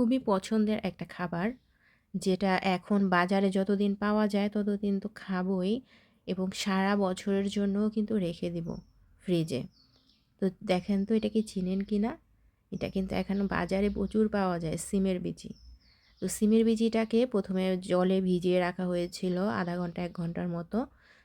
খুবই পছন্দের একটা খাবার, যেটা এখন বাজারে যতদিন পাওয়া যায় ততদিন তো খাবোই এবং সারা বছরের জন্যও কিন্তু রেখে দিব ফ্রিজে তো দেখেন তো এটা কি চিনেন কি না? এটা কিন্তু এখন বাজারে প্রচুর পাওয়া যায় সিমের বিচি। তো সিমের বিচিটাকে প্রথমে জলে ভিজিয়ে রাখা হয়েছিল আধা ঘণ্টা, এক ঘণ্টার মতো।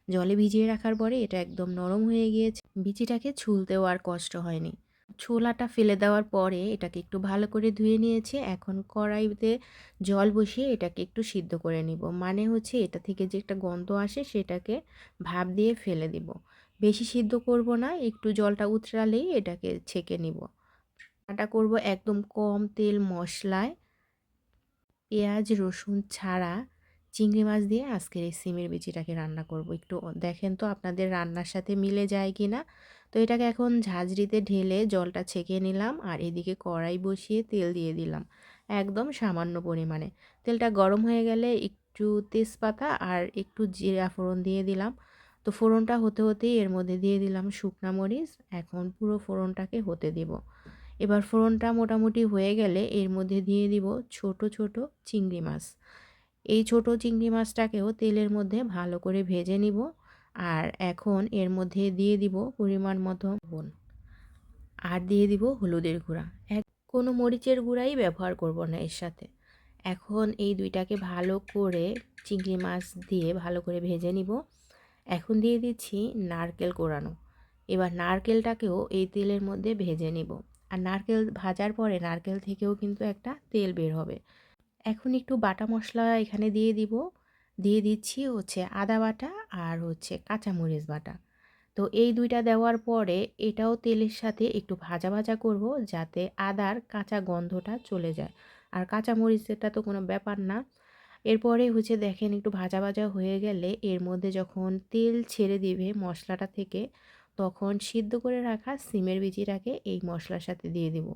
জলে ভিজিয়ে রাখার পরে এটা একদম নরম হয়ে গিয়েছে। বিচিটাকে ছুলতেও আর কষ্ট হয়নি। ছোলাটা ফেলে দেওয়ার পরে এটাকে একটু ভালো করে ধুয়ে নিয়েছি। এখন কড়াইতে জল বসিয়ে এটাকে একটু সিদ্ধ করে নিব। মানে হচ্ছে এটা থেকে যে একটা গন্ধ আসে সেটাকে ভাপ দিয়ে ফেলে দিব। বেশি সিদ্ধ করব না, একটু জলটা উতরালেই এটাকে ছেঁকে নিব। রান্নাটা করব একদম কম তেল মশলায়। পেঁয়াজ, রসুন ছাড়া চিংড়ি মাছ দিয়ে আজকের এই সিমের বিচিটাকে রান্না করব। একটু দেখেন তো আপনাদের রান্নার সাথে মিলে যায় কি না তো এটাকে এখন ঝাঁঝরিতে ঢেলে জলটা ছেঁকে নিলাম আর এদিকে কড়াই বসিয়ে তেল দিয়ে দিলাম, একদম সামান্য পরিমাণে। তেলটা গরম হয়ে গেলে একটু তেজপাতা আর একটু জিরা ফোড়ন দিয়ে দিলাম। তো ফোড়নটা হতে হতেই এর মধ্যে দিয়ে দিলাম শুকনা মরিচ, এখন পুরো ফোড়নটাকে হতে দেব। এবার ফোড়নটা মোটামুটি হয়ে গেলে এর মধ্যে দিয়ে দিব ছোট ছোট চিংড়ি মাছ। এই ছোট চিংড়ি মাছটাকেও তেলের মধ্যে ভালো করে ভেজে নিব। আর এখন এর মধ্যে দিয়ে দিব পরিমাণ মতো বোন আর দিয়ে দিব হলুদের গুঁড়া। এক কোনো মরিচের গুঁড়াই ব্যবহার করব না এর সাথে। এখন এই দুইটাকে ভালো করে চিংড়ি মাছ দিয়ে ভালো করে ভেজে নিব। এখন দিয়ে দিচ্ছি নারকেল কোরানো। এবার নারকেলটাকেও এই তেলের মধ্যে ভেজে নিব। আর নারকেল ভাজার পরে নারকেল থেকেও কিন্তু একটা তেল বের হবে। এখন একটু বাটা মশলা এখানে দিয়ে দিব। দিয়ে দিচ্ছি হচ্ছে আদা বাটা আর হচ্ছে কাঁচামরিচ বাটা। তো এই দুইটা দেওয়ার পরে এটাও তেলের সাথে একটু ভাজা ভাজা করব যাতে আদার কাঁচা গন্ধটা চলে যায়। আর কাঁচামরিচেরটা তো কোনো ব্যাপার না। এরপরে হচ্ছে দেখেন একটু ভাজা ভাজা হয়ে গেলে এর মধ্যে যখন তেল ছেড়ে দিবে মশলাটা থেকে, তখন সিদ্ধ করে রাখা সিমের বিচিটাকে এই মশলার সাথে দিয়ে দিব।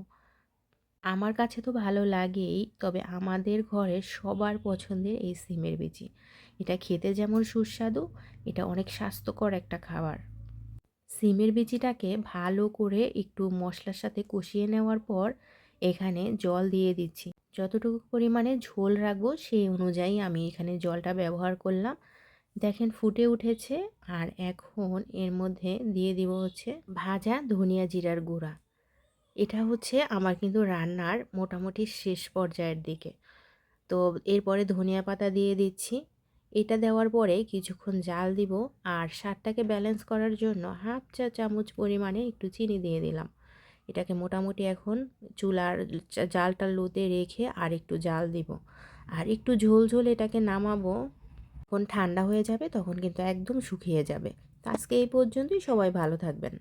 আমার কাছে তো ভালো লাগেই, তবে আমাদের ঘরে সবার পছন্দের এই সিমের বিচি। এটা খেতে যেমন সুস্বাদু, এটা অনেক স্বাস্থ্যকর একটা খাবার। সিমের বিচিটাকে ভালো করে একটু মশলার সাথে কষিয়ে নেওয়ার পর এখানে জল দিয়ে দিচ্ছি। যতটুকু পরিমাণে ঝোল রাখব সেই অনুযায়ী আমি এখানে জলটা ব্যবহার করলাম। দেখেন ফুটে উঠেছে, আর এখন এর মধ্যে দিয়ে দিব হচ্ছে ভাজা ধনিয়া জিরার গুঁড়া। এটা হচ্ছে আমার কিন্তু রান্নার মোটামুটি শেষ পর্যায়ের দিকে। তো এরপরে ধনিয়া পাতা দিয়ে দিচ্ছি। এটা দেওয়ার পরে কিছুক্ষণ জাল দিব আর স্বাদটাকে ব্যালেন্স করার জন্য হাফ চা চামচ পরিমাণে একটু চিনি দিয়ে দিলাম। এটাকে মোটামুটি এখন চুলার জালটা লোতে রেখে আর একটু জাল দিব। আর একটু ঝোল ঝোল এটাকে নামাবো, যখন ঠান্ডা হয়ে যাবে তখন কিন্তু একদম শুকিয়ে যাবে। আজকে এই পর্যন্তই, সবাই ভালো থাকবেন।